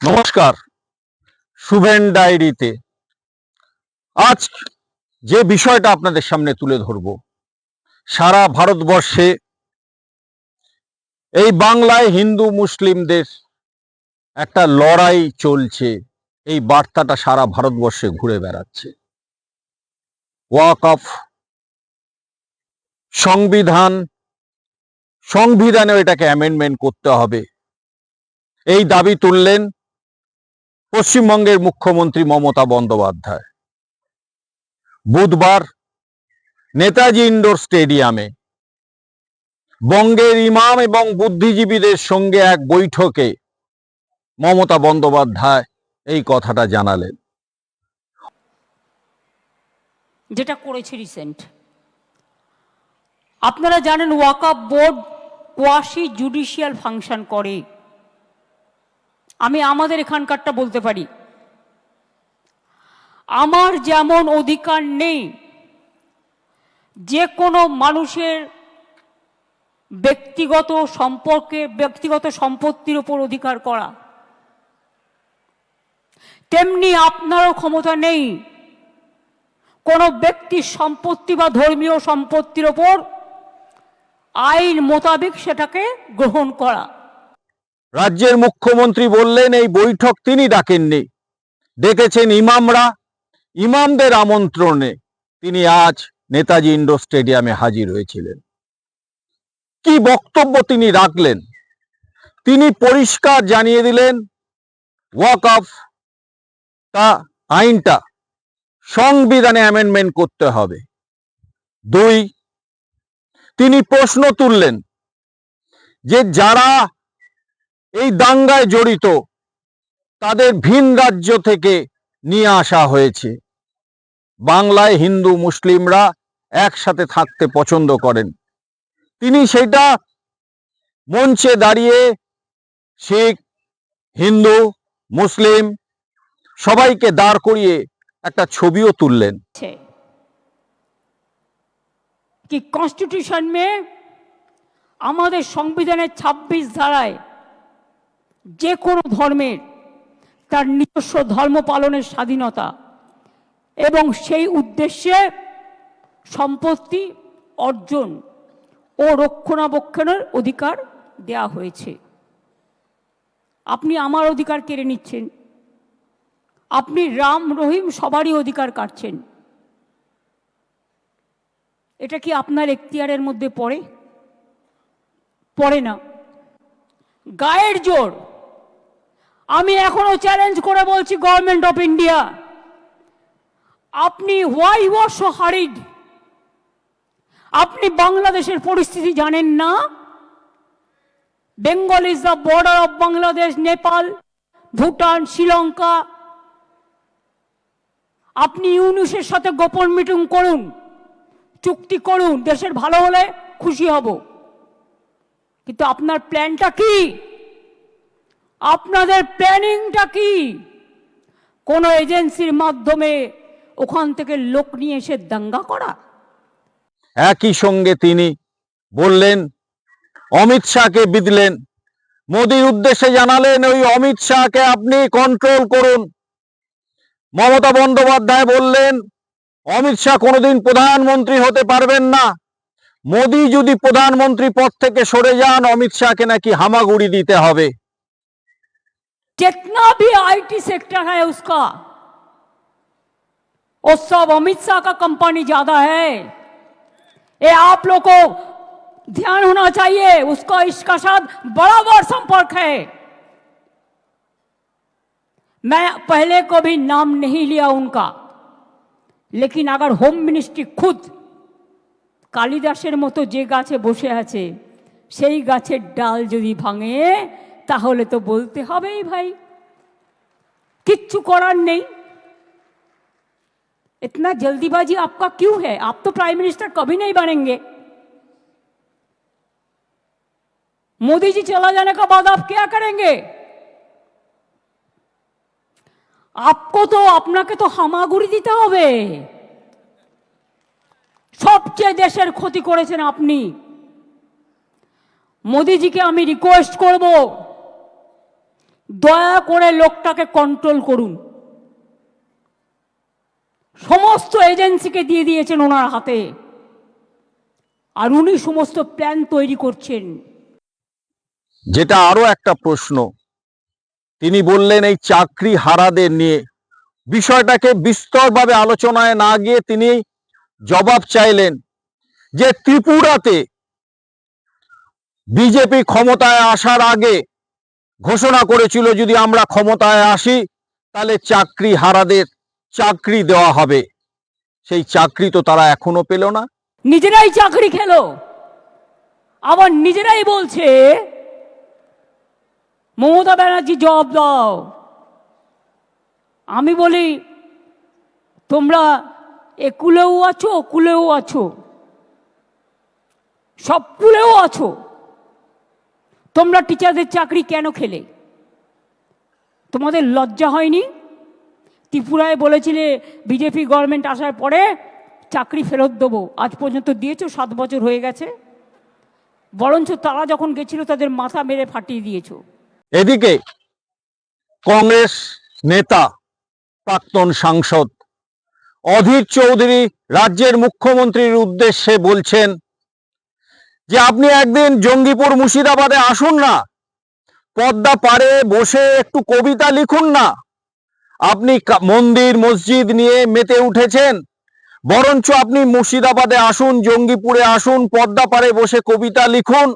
নমস্কার। শুভেন ডায়েরিতে। আজ যে বিষয়টা আপনাদের সামনে তুলে ধরব, সারা ভারতবর্ষে এই বাংলায় হিন্দু মুসলিমদের একটা লড়াই চলছে, এই বার্তাটা সারা ভারতবর্ষে ঘুরে বেড়াচ্ছে। ওয়াক অফ সংবিধান, সংবিধানেও এটাকে অ্যামেন্ডমেন্ট করতে হবে। এই দাবি তুললেন পশ্চিমবঙ্গের মুখ্যমন্ত্রী মমতা বন্দ্যোপাধ্যায়। বুধবার নেতাজি ইন্ডোর স্টেডিয়ামে বঙ্গের ইমাম এবং বুদ্ধিজীবীদের সঙ্গে এক বৈঠকে মমতা বন্দ্যোপাধ্যায় এই কথাটা জানালেন। যেটা করেছে রিসেন্ট আপনারা জানেন ওয়াকআপ বোর্ড কোয়াশি জুডিশিয়াল ফাংশন করে। আমি আমাদের এখানকারটা বলতে পারি। আমার যেমন অধিকার নেই যে কোনো মানুষের ব্যক্তিগত সম্পর্কে, ব্যক্তিগত সম্পত্তির উপর অধিকার করা। তেমনি আপনারও ক্ষমতা নেই, কোনো ব্যক্তির সম্পত্তি বা ধর্মীয় সম্পত্তির ওপর আইন মোতাবেক সেটাকে গ্রহণ করা। রাজ্যের মুখ্যমন্ত্রী বললেন, এই বৈঠক তিনি ডাকেননি। ডেকেছেন ইমামরা। ইমামদের আমন্ত্রণে তিনি আজ নেতাজি ইন্ডোর স্টেডিয়ামে হাজির হয়েছিলেন। কি বক্তব্য তিনি রাখলেন? তিনি পরিষ্কার জানিয়ে দিলেন, ওয়াক অফ তা আইনটা সংবিধানে অ্যামেন্ডমেন্ট করতে হবে। দুই, তিনি প্রশ্ন তুললেন যে যারা এই দাঙ্গায় জড়িত তাদের ভিন রাজ্য থেকে নিয়ে আসা হয়েছে। বাংলায় হিন্দু মুসলিমরা একসাথে থাকতে পছন্দ করেন। তিনি সেটা মঞ্চে দাঁড়িয়ে শিখ, হিন্দু, মুসলিম সবাইকে দাঁড় করিয়ে একটা ছবিও তুললেন। কি কনস্টিটিউশন মে আমাদের সংবিধানের ২৬ ধারায় যে কোনো ধর্মের তার নিজস্ব ধর্ম পালনের স্বাধীনতা এবং সেই উদ্দেশ্যে সম্পত্তি অর্জন ও রক্ষণাবেক্ষণের অধিকার দেয়া হয়েছে। আপনি আমার অধিকার কেড়ে নিচ্ছেন। আপনি রাম রহিম সবারই অধিকার কাটছেন। এটা কি আপনার এখতিয়ারের মধ্যে পড়ে? পড়ে না। গায়ের জোর আমি এখনও চ্যালেঞ্জ করে বলছি গভর্নমেন্ট অফ ইন্ডিয়া আপনি হোয়াই ওয়ার সো হারিড আপনি বাংলাদেশের পরিস্থিতি জানেন না? Bengal is the border of Bangladesh Nepal Bhutan Sri Lanka আপনি ইউনুসের সাথে গোপন মিটিং করুন, চুক্তি করুন, দেশের ভালো হলে খুশি হব। কিন্তু আপনার প্ল্যানটা কি? আপনাদের প্ল্যানিংটা কি? কোনো এজেন্সির মাধ্যমে ওখান থেকে লোক নিয়ে এসে দাঙ্গা করা? একই সঙ্গে তিনি বললেন, অমিত শাহকে বিদলেন মোদির উদ্দেশ্যে জানালেন, ওই অমিত শাহকে আপনি কন্ট্রোল করুন। মমতা বন্দ্যোপাধ্যায় বললেন, অমিত শাহ কোনোদিন প্রধানমন্ত্রী হতে পারবেন না। মোদি যদি প্রধানমন্ত্রী পদ থেকে সরে যান, অমিত শাহকে নাকি হামাগুড়ি দিতে হবে। जितना भी आईटी सेक्टर है उसका वो सब अमित शाह का कंपनी ज्यादा है ये आप लोग को ध्यान होना चाहिए उसका इसका साथ बराबर संपर्क है मैं पहले को भी नाम नहीं लिया उनका लेकिन अगर होम मिनिस्ट्री खुद কালিদাসের মতো যে গাছে বসে আছে সেই গাছের ডাল যদি ভাঙে তাহলে তো বলতে হবেই ভাই কিচ্ছু করার নেই इतना जल्दीबाजी आपका क्यों है आप तो प्राइम मिनिस्टर कभी नहीं बनेंगे मोदी जी चला जाने के बाद आप क्या करेंगे आपको तो আপনাকে তো হামাগুড়ি দিতে হবে সবচেয়ে দেশের ক্ষতি করেছেন আপনি মোদিজিকে আমি রিকোয়েস্ট করব দয়া করে লোকটাকে কন্ট্রোল করুন। সমস্ত এজেন্সিকে দিয়ে দিয়েছেন ওনার হাতে। আর উনি সমস্ত প্ল্যান তৈরি করছেন। যেটা আরও একটা প্রশ্ন। তিনি বললেন, এই চাকরি হারাদের নিয়ে। বিষয়টাকে বিস্তরভাবে আলোচনায় না গিয়ে তিনি জবাব চাইলেন যে ত্রিপুরাতে বিজেপি ক্ষমতায় আসার আগে ঘোষণা করেছিল যদি আমরা ক্ষমতায় আসি, তাহলে চাকরি হারাদের চাকরি দেওয়া হবে। সেই চাকরি তো তারা এখনও পেল না। নিজেরাই চাকরি খেলো। আবার নিজেরাই বলছে, মমতা ব্যানার্জি জবাব দাও। আমি বলি, তোমরা এ কুলেও আছো কুলেও আছো। সব কুলেও আছো। তোমরা টিচারদের চাকরি কেন খেলে? তোমাদের লজ্জা হয়নি? ত্রিপুরায় বলেছিলে বিজেপি গভর্নমেন্ট আসার পরে চাকরি ফেরত দেবো। আজ পর্যন্ত দিয়েছ, সাত বছর হয়ে গেছে। বরঞ্চ তারা যখন গেছিল, তাদের মাথা মেরে ফাটিয়ে দিয়েছ। এদিকে কংগ্রেস নেতা, প্রাক্তন সাংসদ অধীর চৌধুরী রাজ্যের মুখ্যমন্ত্রীর উদ্দেশ্যে বলছেন যে আপনি একদিন জঙ্গিপুর মুর্শিদাবাদে আসুন না, পদ্মা পারে বসে একটু কবিতা লিখুন না। আপনি মন্দির, মসজিদ নিয়ে মেতে উঠেছেন, বরঞ্চ আপনি মুর্শিদাবাদে আসুন, জঙ্গিপুরে আসুন, পদ্মা পারে বসে কবিতা লিখুন।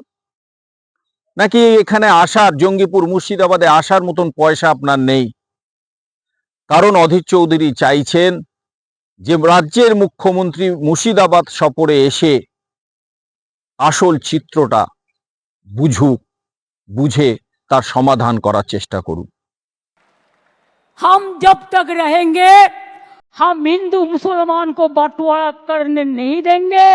নাকি এখানে আসার, জঙ্গিপুর মুর্শিদাবাদে আসার মতন পয়সা আপনার নেই? কারণ অধীর চৌধুরী চাইছেন যে রাজ্যের মুখ্যমন্ত্রী মুর্শিদাবাদ সফরে এসে আসল চিত্রটা বুঝুক বুঝে তার সমাধান করার চেষ্টা করুন हम जब तक रहेंगे हम हिंदू मुसलमान को बंटवारा करने नहीं देंगे